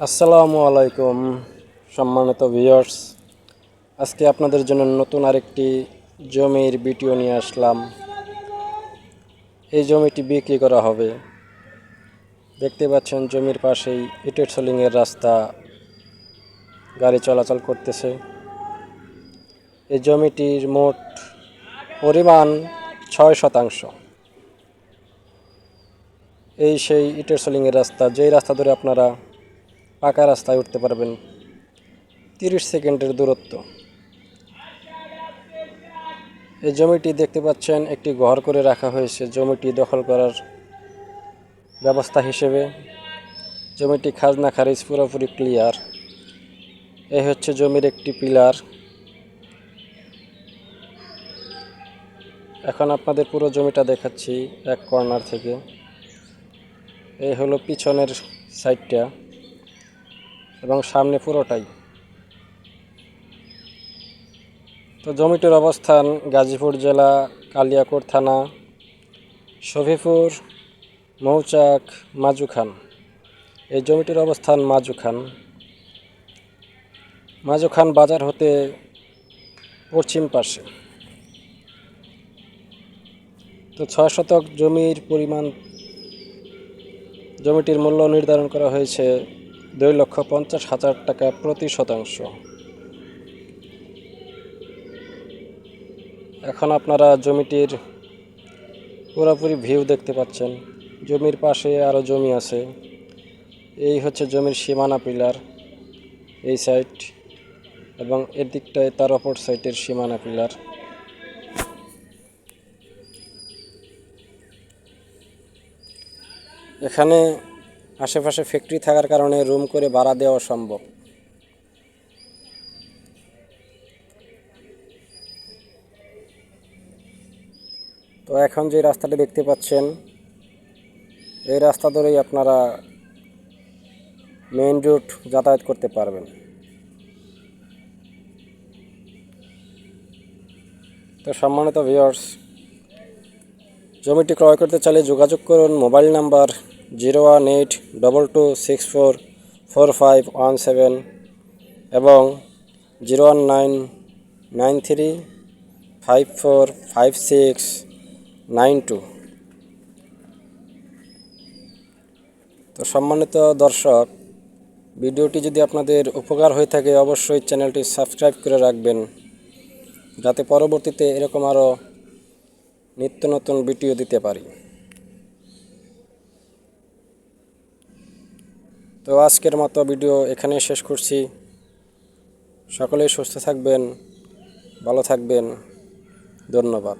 আসসালামু আলাইকুম, সম্মানিত ভিউয়ার্স আজকে আপনাদের জন্য নতুন আরেকটি জমির ভিডিও নিয়ে আসলাম। এই জমিটি বিক্রি করা হবে। দেখতে পাচ্ছেন জমির পাশেই ইটের সোলিংয়ের রাস্তা, গাড়ি চলাচল করতেছে। এই জমিটির মোট পরিমাণ ছয় শতাংশ। এই সেই ইটের সোলিংয়ের রাস্তা, যেই রাস্তা ধরে আপনারা পাকা রাস্তায় উঠতে পারবেন। তিরিশ সেকেন্ডের দূরত্ব। এই জমিটি দেখতে পাচ্ছেন, একটি ঘর করে রাখা হয়েছে। জমিটি দখল করার ব্যবস্থা হিসেবে জমিটি খাজনা খারিজ পুরোপুরি ক্লিয়ার। এই হচ্ছে জমির একটি পিলার। এখন আপনাদের পুরো জমিটা দেখাচ্ছি এক কর্নার থেকে। এই হলো পিছনের সাইডটা। এবং সামনে পুরোটাই। তো জমিটির অবস্থান গাজীপুর জেলা, কালিয়াকোট থানা, শফিপুর, মৌচাক, মাজুখান। এই জমিটির অবস্থান মাজুখান। মাজুখান বাজার হতে পশ্চিম পাশে। তো ছয় শতক জমির পরিমাণ জমিটির মূল্য নির্ধারণ করা হয়েছে দুই লক্ষ পঞ্চাশ হাজার টাকা প্রতি শতাংশ। এখন আপনারা জমিটির পুরোপুরি ভিউ দেখতে পাচ্ছেন। জমির পাশে আরও জমি আছে। এই হচ্ছে জমির সীমানা পিলার এই সাইড এবং এর দিকটায় তার অপর সাইডের সীমানা পিলার। এখানে আশেপাশে ফ্যাক্টরি থাকার কারণে রুম করে ভাড়া দেওয়া সম্ভব। তো এখন যে রাস্তাটা দেখতে পাচ্ছেন, এই রাস্তা ধরেই আপনারা মেইন রুট যাতায়াত করতে পারবেন। তো সম্মানিত ভিউয়ার্স জমিটি ক্রয় করতে চাইলে যোগাযোগ করুন, mobile number zero one eight double two six four four five one seven এবং zero one nine nine three five four five six nine two. তো সম্মানিত দর্শক, ভিডিওটি যদি আপনাদের উপকার হয়ে থাকে, অবশ্যই চ্যানেলটি সাবস্ক্রাইব করে রাখবেন, যাতে পরবর্তীতে এরকম আরও নিত্য নতুন ভিডিও দিতে পারি। তো আজকের মতো ভিডিও এখানে শেষ করছি। সকলেই সুস্থ থাকবেন ভালো থাকবেন। ধন্যবাদ।